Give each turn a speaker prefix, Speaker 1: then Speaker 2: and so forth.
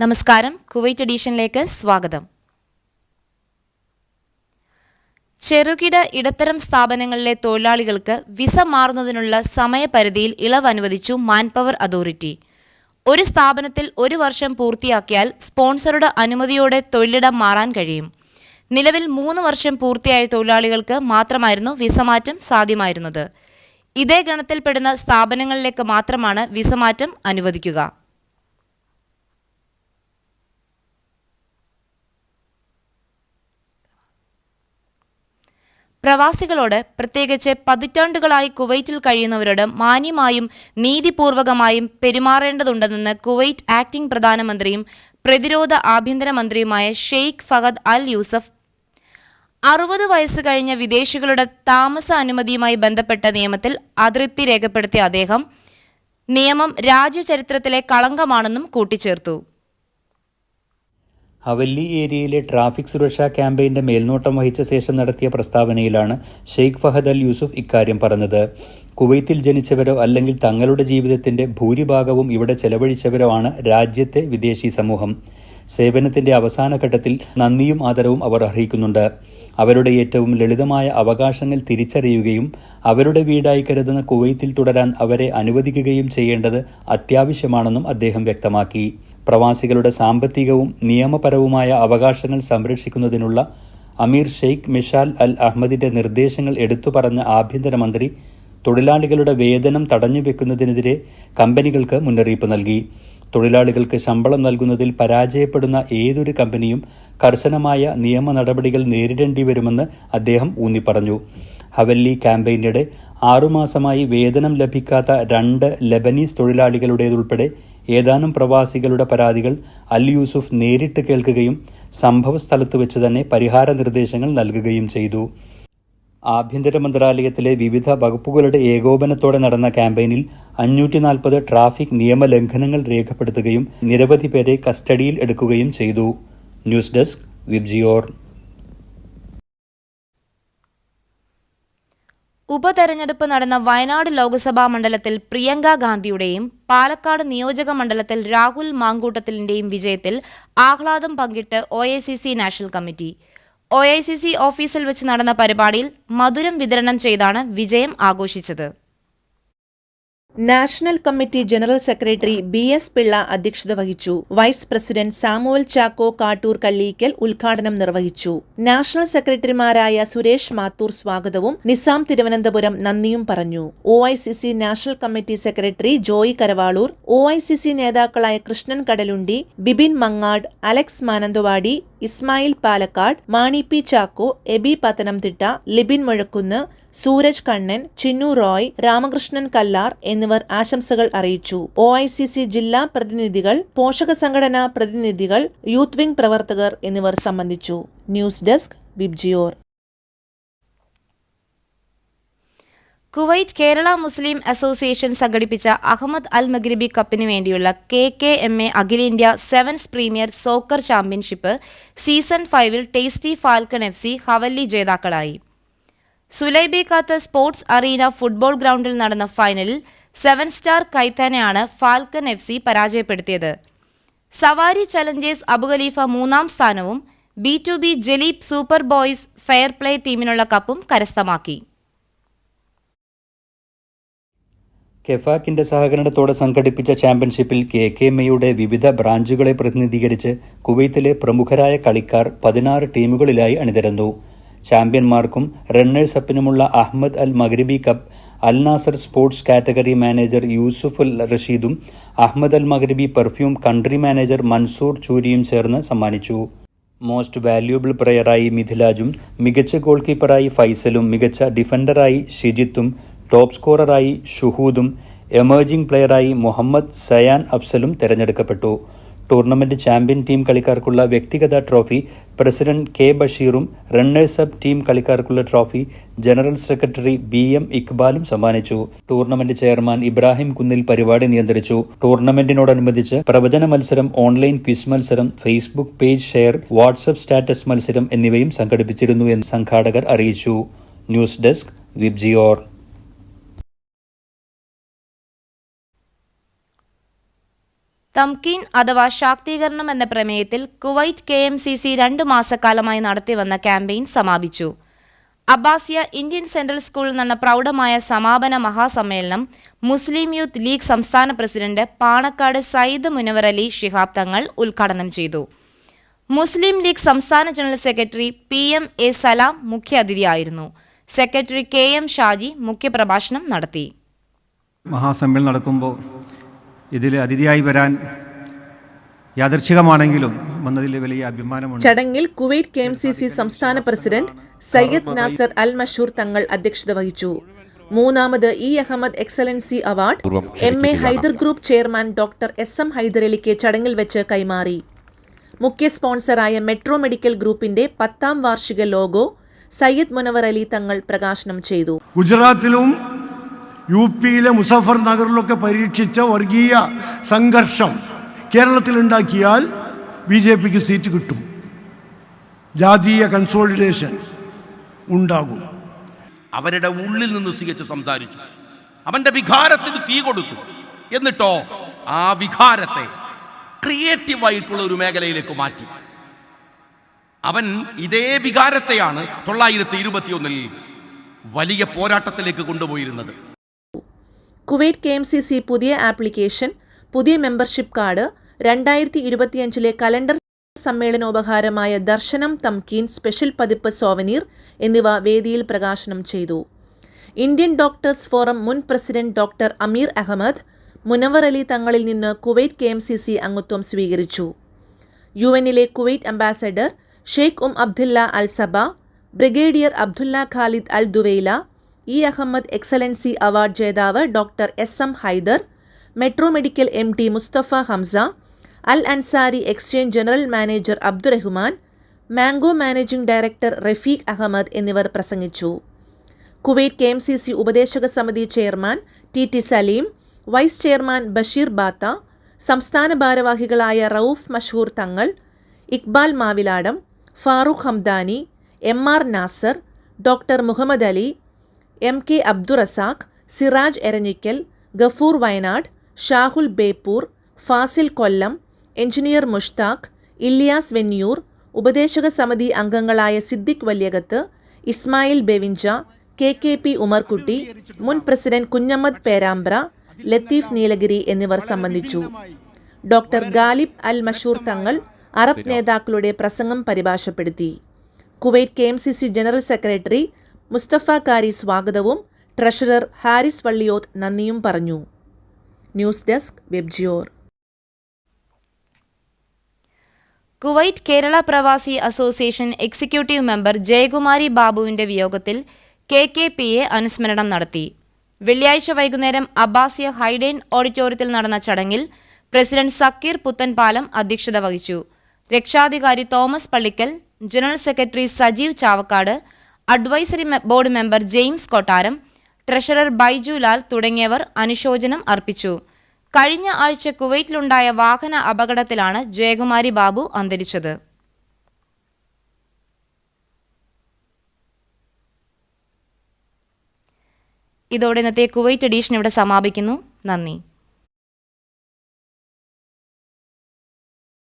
Speaker 1: നമസ്കാരം. കുവൈറ്റ് എഡീഷനിലേക്ക് സ്വാഗതം. ചെറുകിട ഇടത്തരം സ്ഥാപനങ്ങളിലെ തൊഴിലാളികൾക്ക് വിസ മാറുന്നതിനുള്ള സമയപരിധിയിൽ ഇളവ് അനുവദിച്ചു മാൻപവർ അതോറിറ്റി. ഒരു സ്ഥാപനത്തിൽ ഒരു വർഷം പൂർത്തിയാക്കിയാൽ സ്പോൺസറുടെ അനുമതിയോടെ തൊഴിലിടം മാറാൻ കഴിയും. നിലവിൽ മൂന്ന് വർഷം പൂർത്തിയായ തൊഴിലാളികൾക്ക് മാത്രമായിരുന്നു വിസമാറ്റം സാധ്യമായിരുന്നത്. ഇതേ ഗണത്തിൽപ്പെടുന്ന സ്ഥാപനങ്ങളിലേക്ക് മാത്രമാണ് വിസ മാറ്റം അനുവദിക്കുക. പ്രവാസികളോട് പ്രത്യേകിച്ച് പതിറ്റാണ്ടുകളായി കുവൈറ്റിൽ കഴിയുന്നവരോട് മാന്യമായും നീതിപൂർവകമായും പെരുമാറേണ്ടതുണ്ടെന്ന് കുവൈറ്റ് ആക്ടിംഗ് പ്രധാനമന്ത്രിയും പ്രതിരോധ ആഭ്യന്തരമന്ത്രിയുമായ ഷെയ്ഖ് ഫഹദ് അൽ യൂസഫ്. അറുപത് വയസ്സ് കഴിഞ്ഞ വിദേശികളുടെ താമസ അനുമതിയുമായി ബന്ധപ്പെട്ട നിയമത്തിൽ അതൃപ്തി രേഖപ്പെടുത്തിയ അദ്ദേഹം നിയമം രാജ്യചരിത്രത്തിലെ കളങ്കമാണെന്നും കൂട്ടിച്ചേർത്തു.
Speaker 2: ഹവല്ലി ഏരിയയിലെ ട്രാഫിക് സുരക്ഷാ ക്യാമ്പയിന്റെ മേൽനോട്ടം വഹിച്ച ശേഷം നടത്തിയ പ്രസ്താവനയിലാണ് ഷെയ്ഖ് ഫഹദ് അൽ യൂസുഫ് ഇക്കാര്യം പറഞ്ഞത്. കുവൈത്തിൽ ജനിച്ചവരോ അല്ലെങ്കിൽ തങ്ങളുടെ ജീവിതത്തിന്റെ ഭൂരിഭാഗവും ഇവിടെ ചെലവഴിച്ചവരോ ആണ് രാജ്യത്തെ വിദേശി സമൂഹം. സേവനത്തിന്റെ അവസാന ഘട്ടത്തിൽ നന്ദിയും ആദരവും അവർ അർഹിക്കുന്നുണ്ട്. അവരുടെ ഏറ്റവും ലളിതമായ അവകാശങ്ങൾ തിരിച്ചറിയുകയും അവരുടെ വീടായി കരുതുന്ന കുവൈത്തിൽ തുടരാൻ അവരെ അനുവദിക്കുകയും ചെയ്യേണ്ടത് അത്യാവശ്യമാണെന്നും അദ്ദേഹം വ്യക്തമാക്കി. പ്രവാസികളുടെ സാമ്പത്തികവും നിയമപരവുമായ അവകാശങ്ങൾ സംരക്ഷിക്കുന്നതിനുള്ള അമീർ ഷെയ്ഖ് മിഷാൽ അൽ അഹമ്മദിന്റെ നിർദ്ദേശങ്ങൾ എടുത്തു പറഞ്ഞ ആഭ്യന്തരമന്ത്രി തൊഴിലാളികളുടെ വേതനം തടഞ്ഞുവെക്കുന്നതിനെതിരെ കമ്പനികൾക്ക് മുന്നറിയിപ്പ് നൽകി. തൊഴിലാളികൾക്ക് ശമ്പളം നൽകുന്നതിൽ പരാജയപ്പെടുന്ന ഏതൊരു കമ്പനിയും കർശനമായ നിയമ നടപടികൾ നേരിടേണ്ടി വരുമെന്ന് അദ്ദേഹം ഊന്നിപ്പറഞ്ഞു. ഹവല്ലി ക്യാമ്പയിനിടെ ആറുമാസമായി വേതനം ലഭിക്കാത്ത രണ്ട് ലബനീസ് തൊഴിലാളികളുടേതുൾപ്പെടെ ഏതാനും പ്രവാസികളുടെ പരാതികൾ അൽ യൂസുഫ് നേരിട്ട് കേൾക്കുകയും സംഭവസ്ഥലത്ത് വെച്ച് തന്നെ പരിഹാര നിർദ്ദേശങ്ങൾ നൽകുകയും ചെയ്തു. ആഭ്യന്തര മന്ത്രാലയത്തിലെ വിവിധ വകുപ്പുകളുടെ ഏകോപനത്തോടെ നടന്ന ക്യാമ്പയിനിൽ അഞ്ഞൂറ്റി നാൽപ്പത് ട്രാഫിക് നിയമലംഘനങ്ങൾ രേഖപ്പെടുത്തുകയും നിരവധി പേരെ കസ്റ്റഡിയിൽ എടുക്കുകയും ചെയ്തു. News desk Vibgyor.
Speaker 1: ഉപതെരഞ്ഞെടുപ്പ് നടന്ന വയനാട് ലോക്സഭാ മണ്ഡലത്തിൽ പ്രിയങ്ക ഗാന്ധിയുടെയും പാലക്കാട് നിയോജക മണ്ഡലത്തിൽ രാഹുൽ മാങ്കൂട്ടത്തിലിന്റെയും വിജയത്തിൽ ആഹ്ലാദം പങ്കിട്ട് ഒ നാഷണൽ കമ്മിറ്റി. ഒ ഓഫീസിൽ വെച്ച് നടന്ന പരിപാടിയിൽ മധുരം വിതരണം ചെയ്താണ് വിജയം ആഘോഷിച്ചത്.
Speaker 3: National committee general secretary B S Pillai അധ്യക്ഷത വഹിച്ചു. Vice president Samuel Chacko Kattoor Kalleekkal ഉദ്ഘാടനം നിർവഹിച്ചു. നാഷണൽ സെക്രട്ടറിമാരായ സുരേഷ് മാത്തൂർ സ്വാഗതവും നിസാം തിരുവനന്തപുരം നന്ദിയും പറഞ്ഞു. O national committee secretary Joy Karavaloor O നേതാക്കളായ Krishnan Kadalundi Bibin Mangad Alex Mananthavady Ismail Palakkad Mani P Chacko Aby Pathanamthitta Libin Muzhakkunnu Sooraj Kannan Chinnu Roy Ramakrishnan Kallar എന്നിവർ ആശംസകൾ അറിയിച്ചു. ഒ ഐ സി സി ജില്ലാ പ്രതിനിധികൾ പോഷക സംഘടനാ പ്രതിനിധികൾ youth wing പ്രവർത്തകർ എന്നിവർ സംബന്ധിച്ചു. News desk Vibgyor
Speaker 1: Kuwait Kerala Muslim association സംഘടിപ്പിച്ച അഹമ്മദ് അൽ മഗ്രിബി കപ്പിന് വേണ്ടിയുള്ള കെ കെ എം എ അഖിലേന്ത്യാ sevens premier soccer championship season ഫൈവിൽ tasty falcon F C Hawally ജേതാക്കളായി. Sulaibikhat sports arena football ഗ്രൗണ്ടിൽ നടന്ന ഫൈനലിൽ സെവൻ സ്റ്റാർ കൈത്താനെയാണ് ഫാൽക്കൺ എഫ് സി പരാജയപ്പെടുത്തിയത്. സവാരി ചലഞ്ചേഴ്സ് അബുഖലീഫ മൂന്നാം സ്ഥാനവും B to B Jleeb super boys fair play ടീമിനുള്ള കപ്പും കരസ്ഥമാക്കി.
Speaker 2: കെഫാക്കിന്റെ സഹകരണത്തോടെ സംഘടിപ്പിച്ച ചാമ്പ്യൻഷിപ്പിൽ കെ കെ എമ്മയുടെ വിവിധ ബ്രാഞ്ചുകളെ പ്രതിനിധീകരിച്ച് കുവൈത്തിലെ പ്രമുഖരായ കളിക്കാർ പതിനാറ് ടീമുകളിലായി അണിതിരന്നു ചാമ്പ്യന്മാർക്കും runners അപ്പിനുമുള്ള Ahmed Al Maghribi cup Al Nasser sports category manager Yousuf Al റഷീദും Ahmed Al Maghribi perfume country manager Mansoor ചൂരിയും ചേർന്ന് സമ്മാനിച്ചു. മോസ്റ്റ് വാല്യൂബിൾ പ്ലെയറായി മിഥിലാജും മികച്ച ഗോൾ കീപ്പറായി ഫൈസലും മികച്ച ഡിഫൻഡറായി ഷിജിത്തും ടോപ്പ് സ്കോററായി ഷുഹൂദും എമേർജിംഗ് പ്ലെയറായി മുഹമ്മദ് സയാൻ അഫ്സലും തെരഞ്ഞെടുക്കപ്പെട്ടു. ടൂർണമെന്റ് ചാമ്പ്യൻ ടീം കളിക്കാർക്കുള്ള വ്യക്തിഗത ട്രോഫി പ്രസിഡന്റ് കെ ബഷീറും runners up team കളിക്കാർക്കുള്ള trophy general secretary B M ഇക്ബാലും സമ്മാനിച്ചു. ടൂർണമെന്റ് ചെയർമാൻ ഇബ്രാഹിം കുന്നിൽ പരിപാടി നിയന്ത്രിച്ചു. ടൂർണമെന്റിനോടനുബന്ധിച്ച് പ്രവചന മത്സരം ഓൺലൈൻ ക്വിസ് മത്സരം Facebook page share WhatsApp status മത്സരം എന്നിവയും സംഘടിപ്പിച്ചിരുന്നു എന്ന് സംഘാടകർ അറിയിച്ചു. News desk VIBGYOR.
Speaker 1: തംകീൻ അഥവാ ശാക്തീകരണം എന്ന പ്രമേയത്തിൽ Kuwait K M C C രണ്ടു മാസക്കാലമായി നടത്തിവന്ന ക്യാമ്പയിൻ സമാപിച്ചു. അബ്ബാസിയ ഇന്ത്യൻ സെൻട്രൽ സ്കൂളിൽ നടന്ന പ്രൗഢമായ സമാപന മഹാസമ്മേളനം മുസ്ലിം യൂത്ത് ലീഗ് സംസ്ഥാന പ്രസിഡന്റ് പാണക്കാട് സയ്യിദ് മുനവർ അലി ശിഹാബ് തങ്ങൾ ഉദ്ഘാടനം ചെയ്തു. മുസ്ലിം ലീഗ് സംസ്ഥാന general secretary P M A Salam മുഖ്യാതിഥിയായിരുന്നു. Secretary K M Shaji മുഖ്യപ്രഭാഷണം നടത്തി.
Speaker 4: മഹാസമ്മേളനം നടക്കുമ്പോൾ ഇതിൽ അതിഥിയായി വരാൻ യാദർച്ഛികമാണെങ്കിലും വന്നതിൽ വലിയ അഭിമാനമുണ്ട്.
Speaker 3: ചടങ്ങിൽ Kuwait K M C C സംസ്ഥാന പ്രസിഡന്റ് സയ്യദ് നാസർ അൽ മഷൂർ തങ്ങൾ അധ്യക്ഷത വഹിച്ചു. മൂന്നാമത് E Ahmed excellency award M A Haider group chairman doctor S M ഹൈദരലിക്ക് ചടങ്ങിൽ വെച്ച് കൈമാറി. മുഖ്യ സ്പോൺസറായ മെട്രോ മെഡിക്കൽ ഗ്രൂപ്പിന്റെ പത്താം വാർഷിക ലോഗോ സയ്യദ് മുനവർ അലി തങ്ങൾ പ്രകാശനം ചെയ്തു.
Speaker 5: ഗുജറാത്തിലും യു പിയിലെ മുസഫർ നഗറിലൊക്കെ പരീക്ഷിച്ച വർഗീയ സംഘർഷം കേരളത്തിലുണ്ടാക്കിയാൽ ബി ജെ പിക്ക് സീറ്റ് കിട്ടും. ജാതീയ കൺസോളിഡേഷൻ ഉണ്ടാകും.
Speaker 6: അവരുടെ ഉള്ളിൽ നിന്ന് സ്വീകരിച്ച് സംസാരിച്ചു. അവന്റെ വികാരത്തിന് തീ കൊടുത്തു. എന്നിട്ടോ ആ വികാരത്തെ ക്രിയേറ്റീവായിട്ടുള്ള ഒരു മേഖലയിലേക്ക് മാറ്റി. അവൻ ഇതേ വികാരത്തെയാണ് തൊള്ളായിരത്തി ഇരുപത്തിയൊന്നിൽ വലിയ പോരാട്ടത്തിലേക്ക് കൊണ്ടുപോയിരുന്നത്.
Speaker 3: Kuwait K M C C പുതിയ ആപ്ലിക്കേഷൻ പുതിയ മെമ്പർഷിപ്പ് കാർഡ് രണ്ടായിരത്തി ഇരുപത്തിയഞ്ചിലെ കലണ്ടർ സമ്മേളനോപഹാരമായ ദർശനം തംകീൻ സ്പെഷ്യൽ പതിപ്പ് സോവനീർ എന്നിവ വേദിയിൽ പ്രകാശനം ചെയ്തു. ഇന്ത്യൻ ഡോക്ടേഴ്സ് ഫോറം മുൻ പ്രസിഡന്റ് ഡോക്ടർ അമീർ അഹമ്മദ് മുനവർ അലി തങ്ങളിൽ നിന്ന് Kuwait K M C C അംഗത്വം സ്വീകരിച്ചു. യു എന്നിലെ കുവൈറ്റ് അംബാസഡർ ഷെയ്ഖ് ഉം Abdullah Al Sabah brigadier Abdullah Khalid Al Duwaila E Ahamed excellence award ജേതാവ് doctor S M Haider metro medical M T Musthafa Hamza Al Ansari exchange general manager Abdurahman mango managing director Rafeeq Ahamed എന്നിവർ പ്രസംഗിച്ചു. Kuwait K M C C ഉപദേശക സമിതി chairman T T Saleem vice chairman Basheer Batha സംസ്ഥാന ഭാരവാഹികളായ Rauf Mashoor Thangal Iqbal Maviladam Farooq Hamdani M R Nasar doctor Muhammad Ali M K Abdurazak Siraj Eranhikkal Gafoor Wayanad Shahul Beypore Fazil Kollam engineer Mushtaq Illiyas Venniyur ഉപദേശക സമിതി അംഗങ്ങളായ Siddique Valiyakath Ismail Bevinja K K P Umarkutty മുൻ president Kunhammad Perambra Latheef Nilgiri എന്നിവർ സംബന്ധിച്ചു. Doctor Ghalib അൽ മഷൂർ തങ്ങൾ Arab നേതാക്കളുടെ പ്രസംഗം പരിഭാഷപ്പെടുത്തി. Kuwait K general secretary Musthafa Kari സ്വാഗതവും treasurer Haris Valliyoth നന്ദിയും പറഞ്ഞു. News desk വെബ്ജിയോർ
Speaker 1: Kuwait Kerala Pravasi association executive member Jayakumari ബാബുവിന്റെ വിയോഗത്തിൽ കെ കെ പി എ അനുസ്മരണം നടത്തി. വെള്ളിയാഴ്ച വൈകുന്നേരം അബ്ബാസിയ ഹൈഡേൻ ഓഡിറ്റോറിയത്തിൽ നടന്ന ചടങ്ങിൽ പ്രസിഡന്റ് സക്കീർ പുത്തൻപാലം അധ്യക്ഷത വഹിച്ചു. രക്ഷാധികാരി Thomas Pallikkal general secretary Sajeev Chavakkad advisory board member James Kottaram treasurer Baiju Lal തുടങ്ങിയവർ അനുശോചനം അർപ്പിച്ചു. കഴിഞ്ഞ ആഴ്ച കുവൈറ്റിലുണ്ടായ വാഹന അപകടത്തിലാണ് ജയകുമാരി ബാബു അന്തരിച്ചത്. ഇതോടെ ഇന്നത്തെ കുവൈറ്റ് എഡീഷൻ ഇവിടെ സമാപിക്കുന്നു. നന്ദി.